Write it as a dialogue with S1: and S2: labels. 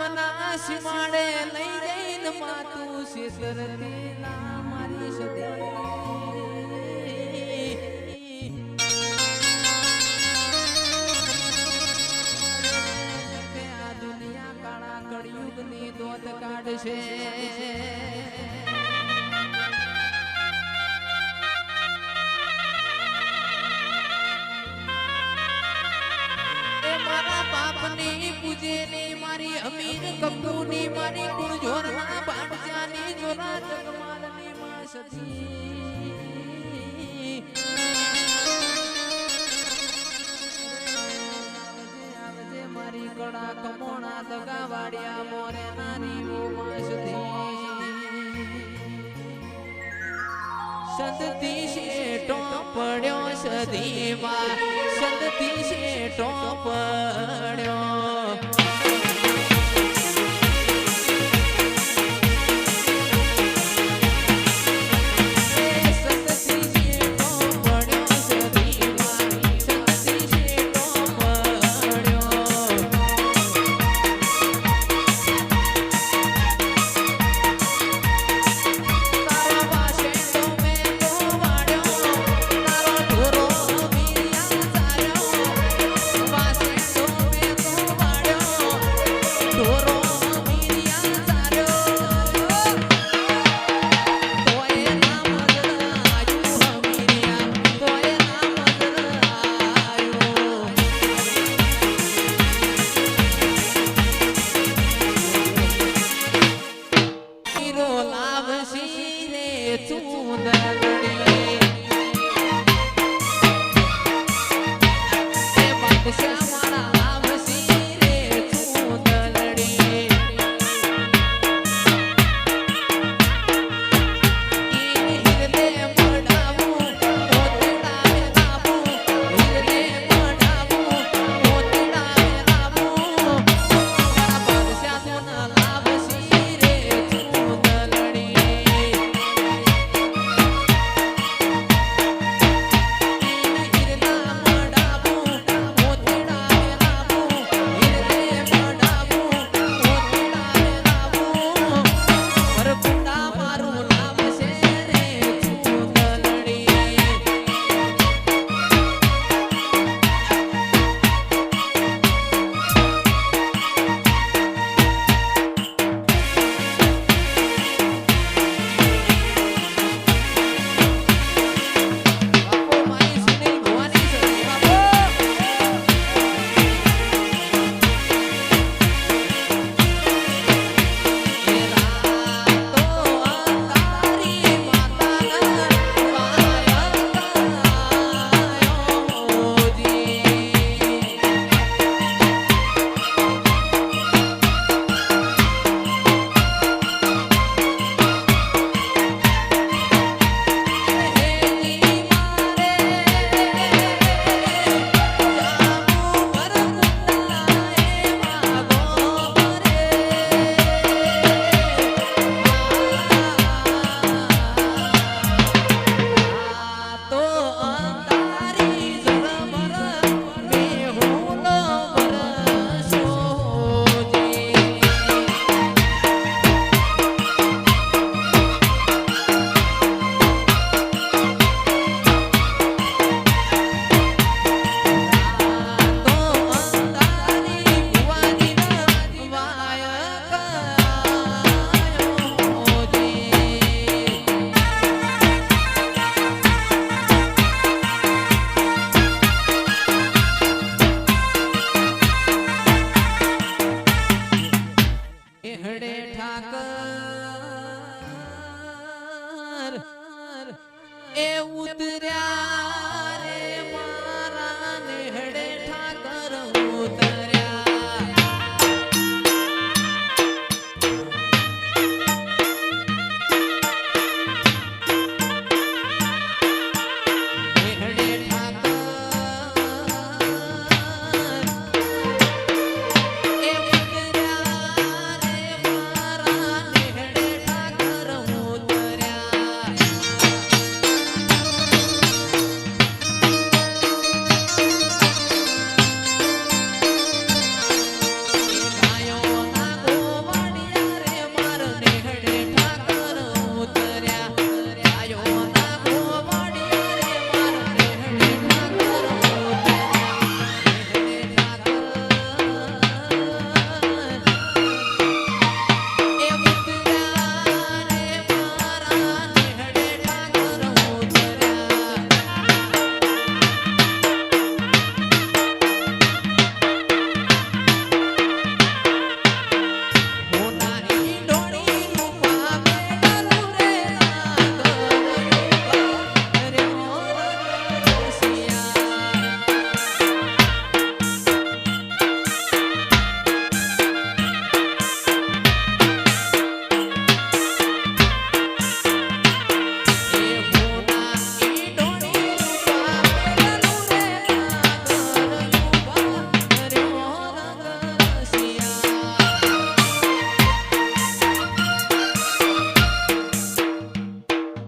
S1: ગામના સીમાડે લઈ જઈને માતું શેતરતી તેલા મારી સદી. આ દુનિયા કાળા કળિયુગની દોત કાઢશે. મારા પૂજે ને મારી અમીર કપૂરની મારી કુળજોરના ભાણજાની જોરા જગમાલની માં સતી. મારી કડા કમોણા દગા વાડિયા મોરે નાની માં સતી. સંતતી શેટો પડ્યો સદીમાં સંતતી